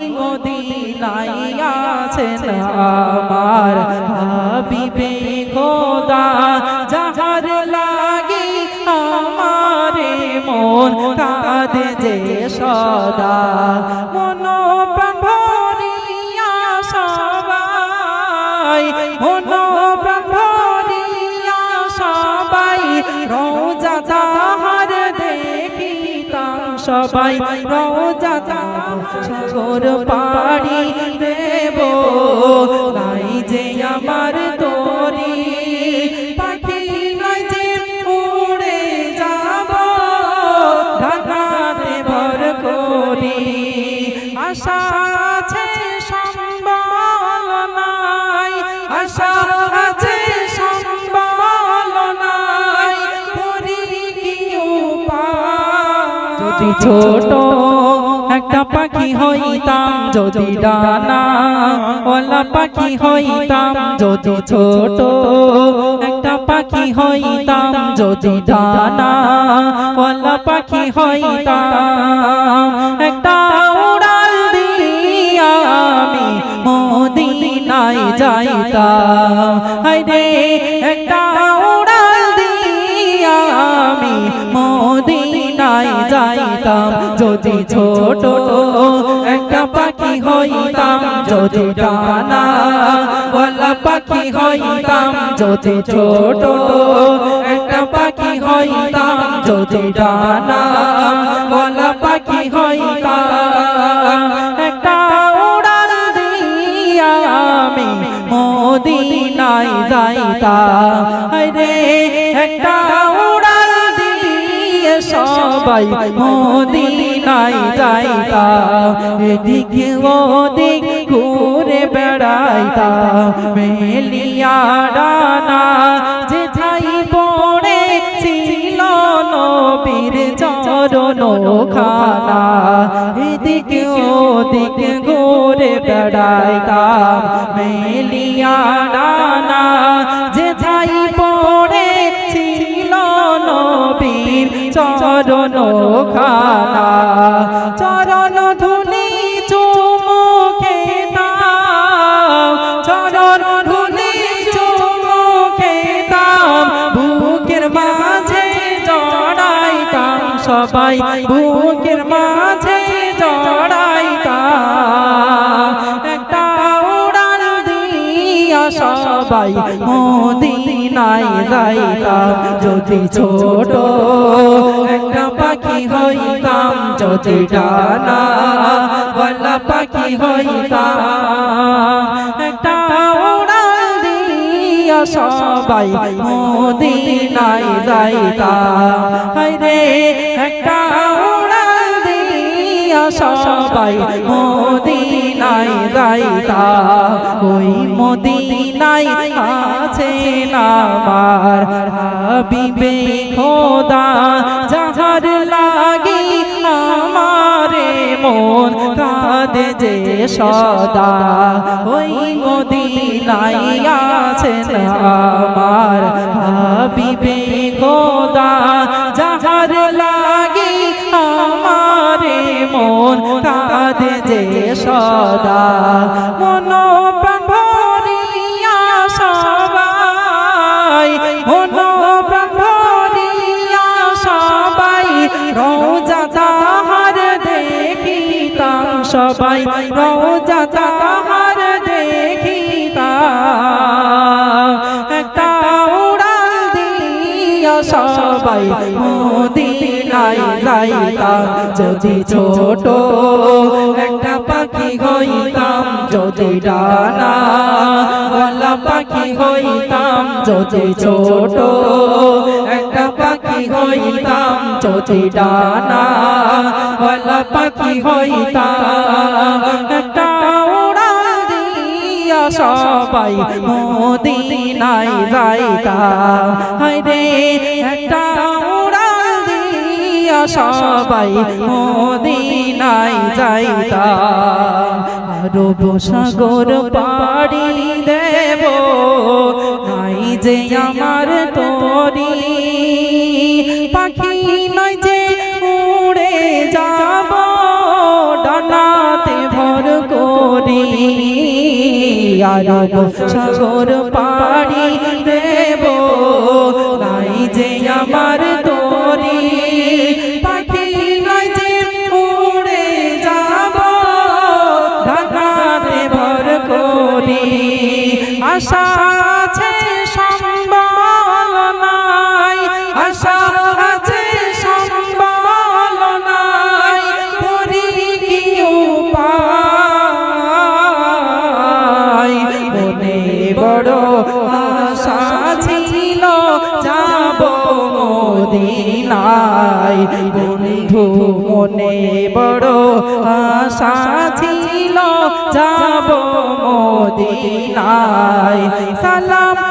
মদিনায় আছেন আমার হাবিবে খোদা, যাহার লাগি আমারে মন কাঁদে যে সদা। মন প্রাণ সবাই মন সবাই রোজা সাগর পাড়ি দেব। তাই যে আমার যদি ছোট একটা পাখি হইতাম, যদি ডানা ওলা পাখি হইতাম, যদি ছোট একটা পাখি হইতাম, যদি ডানা ওলা পাখি হইতাম। একটা উড়াল দিয়া মদিনায় যাইতাম। হায়রে, একটা যাইতাম যদি ছোট একটা পাখি হইতাম, যদি ডানা ওয়ালা পাখি হইতাম, যদি ছোট একটা পাখি হইতাম, যদি ডানা ওয়ালা পাখি হইতাম। একটা উড়াল দিয়া আমি মদিনায় যাইতাম। রে একটা সবাই মদিনায় যাইতাম এদিকে ওদিক ঘুরে বেড়াইতাম মেলিয়া ডানা যে ছাই পড়ে ছিল নবীর চরণ খানা এদিকে ওদিক ঘুরে বেড়াইতাম, মেলিয়া ডানা সবাই বুকের মাঝে জড়াইতাম একটা উড়াল দিয়া সবাই মদিনায় যাইতাম। যদি ছোট একটা পাখি হইতাম, যদি ডানা, বলা পাখি হইতাম। সবাই মদিনায় যাইতাম হায়রে, একটা উড়াল দিয়া সবাই যাইতাম ওই মদিনায় আছে আমার হাবিবে খোদা, যাহার লাগি মন কাঁদে যে সদা। ওই মদিনাই আছে আমার হাবিবে গোদা যাহার লাগি আমারে মন কাঁদে যে সদা। মন সবাই রোজা তাহার দেখিতাম একটা উড়াল দিয়া সবাই মদিনায় যাইতাম যদি ছোট একটা পাখি হইতাম, যদি ডানা ওয়ালা পাখি হইতাম, যদি ছোট পাখি হইতাম, যদি ডানা ওয়ালা পাখি হইতাম, একটা সবাই মদিনায় যাইতাম। হায়রে, একটা সবাই মদিনায় যাইতাম। আরব সাগর পাড়ি দেব, নাই যে আমার তোরি। আরব সাগর পাড়ি দেব। নাই যে আমার তোরি পাখি নাই যে উড়ে যাব। ঢাকাতে ভর করি আশা মদিনায় বন্ধু মনে বড় আশা ছিল যাব মদিনায়। সালাম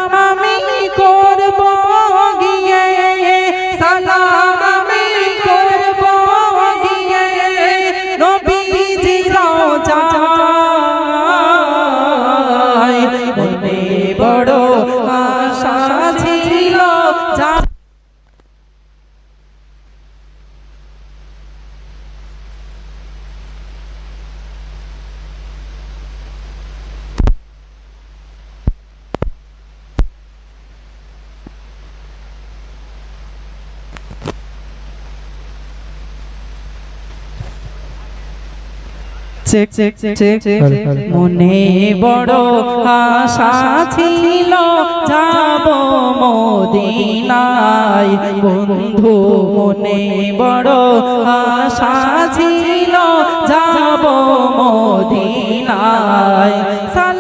মনে বড় আশা ছিল যাব মদিনায়। বন্ধু মনে বড় আশা ছিল যাব মদিনায়। সালাম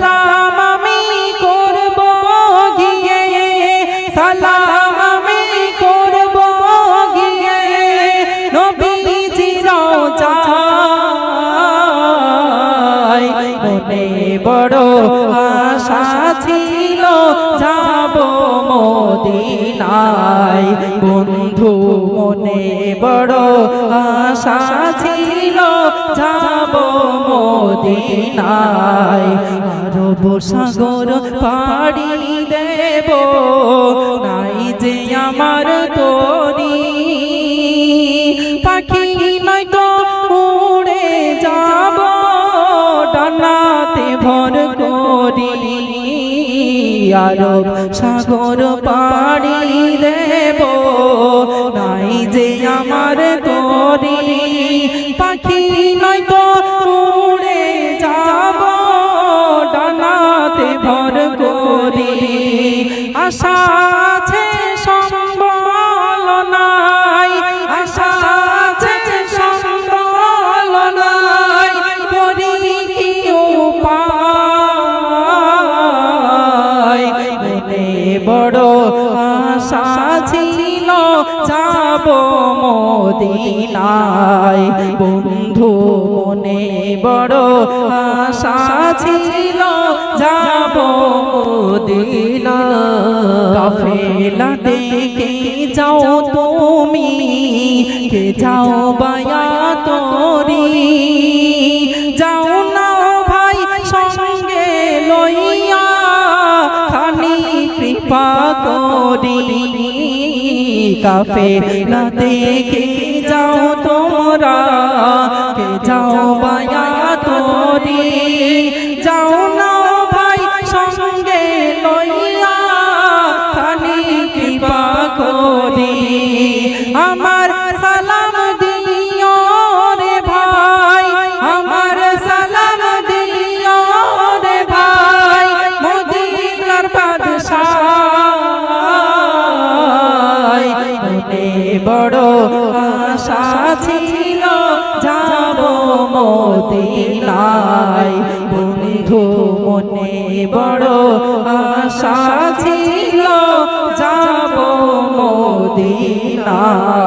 মদিনায়। বন্ধু, মনে বড় আশা ছিল যাব মদিনায়। আরব সাগর পাড়ি দেব, নাই যে আমার তোরি পাখি আরব সাগর পাড়ি দেব। নাই যে আমার তরি পাখি নয় মদিনায়। বন্ধু মনে বড় আশা ছিল, যাব কাফেলা দেখে যাও তুমি? কে যাও বায়া তোরি যাও না করি। কাফে না দেখে যাও তোমরা, কে যাও বায়া তোরি যাও না ভাই, সঙ্গে লইয়া খানি কৃপা করি। আমার আশা ছিল যাব মদিনায়। বন্ধু মনে বড় আশা ছিল যাব মদিনায়।